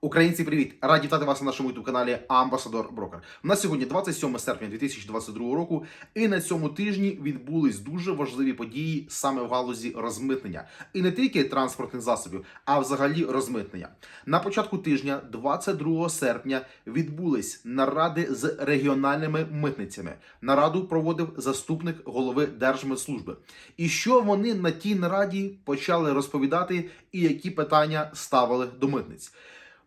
Українці, привіт! Раді вітати вас на нашому youtube каналі Амбасадор Брокер. У нас сьогодні 27 серпня 2022 року, і на цьому тижні відбулись дуже важливі події саме в галузі розмитнення. І не тільки транспортних засобів, а взагалі розмитнення. На початку тижня, 22 серпня, відбулись наради з регіональними митницями. Нараду проводив заступник голови Держмитслужби. І що вони на тій нараді почали розповідати, і які питання ставили до митниць.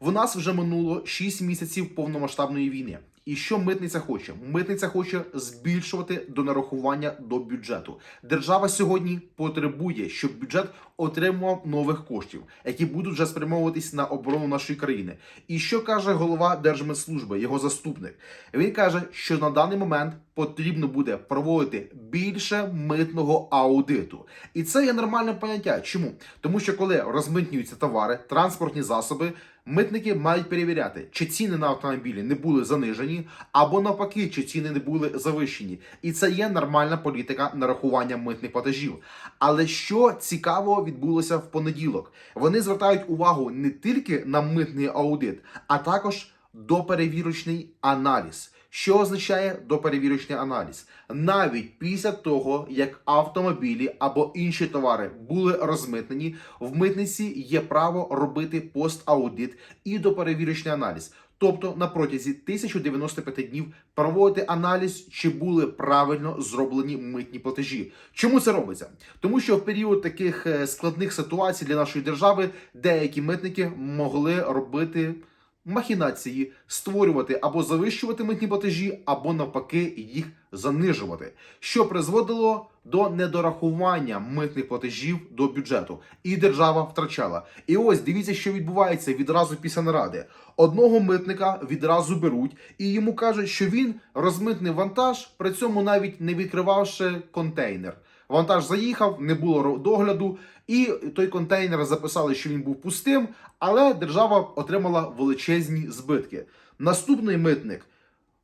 В нас вже минуло 6 місяців повномасштабної війни. І що митниця хоче? Митниця хоче збільшувати донарахування до бюджету. Держава сьогодні потребує, щоб бюджет отримував нових коштів, які будуть вже спрямовуватись на оборону нашої країни. І що каже голова Держмитслужби, його заступник? Він каже, що на даний момент потрібно буде проводити більше митного аудиту. І це є нормальне поняття. Чому? Тому що коли розмитнюються товари, транспортні засоби, митники мають перевіряти, чи ціни на автомобілі не були занижені, або навпаки, чи ціни не були завищені. І це є нормальна політика нарахування митних платежів. Але що цікавого відбулося в понеділок? Вони звертають увагу не тільки на митний аудит, а також доперевірочний аналіз. Що означає доперевірочний аналіз? Навіть після того, як автомобілі або інші товари були розмитнені, в митниці є право робити пост-аудит і доперевірочний аналіз. Тобто на протязі 1095 днів проводити аналіз, чи були правильно зроблені митні платежі. Чому це робиться? Тому що в період таких е, складних ситуацій для нашої держави деякі митники могли робити махінації, створювати або завищувати митні платежі, або навпаки їх занижувати, що призводило до недорахування митних платежів до бюджету, і держава втрачала. І ось дивіться, що відбувається відразу після наради. Одного митника відразу беруть, і йому кажуть, що він розмитнив вантаж, при цьому навіть не відкривавши контейнер. Вантаж заїхав, не було догляду, і той контейнер записали, що він був пустим, але держава отримала величезні збитки. Наступний митник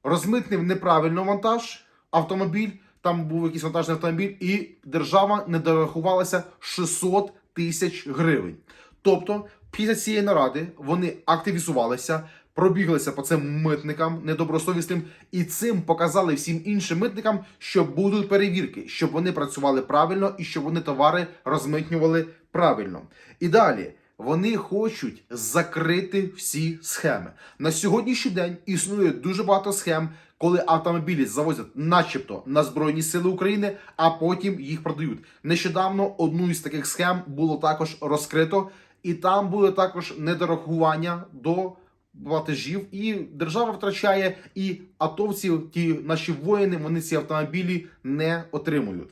розмитнив неправильно вантаж, автомобіль, там був якийсь вантажний автомобіль, і держава не дорахувалася 600 тисяч гривень. Тобто, після цієї наради вони активізувалися, пробіглися по цим митникам недобросовісним, і цим показали всім іншим митникам, що будуть перевірки, щоб вони працювали правильно і щоб вони товари розмитнювали правильно. І далі. Вони хочуть закрити всі схеми. На сьогоднішній день існує дуже багато схем, коли автомобілі завозять, начебто, на Збройні Сили України, а потім їх продають. Нещодавно одну із таких схем було також розкрито, і там було також недорахування до платежів, і держава втрачає, і атовці, ті наші воїни, вони ці автомобілі не отримують.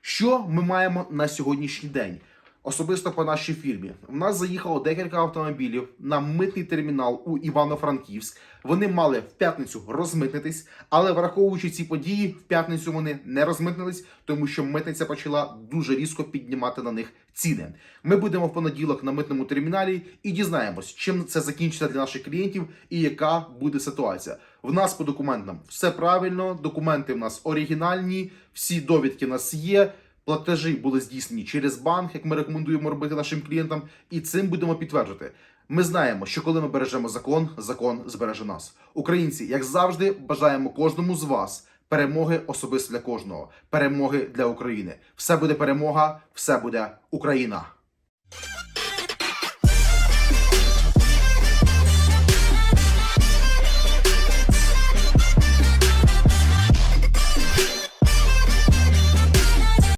Що ми маємо на сьогоднішній день? Особисто по нашій фірмі. У нас заїхало декілька автомобілів на митний термінал у Івано-Франківськ. Вони мали в п'ятницю розмитнитись, але враховуючи ці події, в п'ятницю вони не розмитнились, тому що митниця почала дуже різко піднімати на них ціни. Ми будемо в понеділок на митному терміналі і дізнаємось, чим це закінчиться для наших клієнтів і яка буде ситуація. В нас по документам все правильно, документи в нас оригінальні, всі довідки в нас є. Платежі були здійснені через банк, як ми рекомендуємо робити нашим клієнтам, і цим будемо підтверджувати. Ми знаємо, що коли ми бережемо закон, закон збереже нас. Українці, як завжди, бажаємо кожному з вас перемоги особисто для кожного, перемоги для України. Все буде перемога, все буде Україна.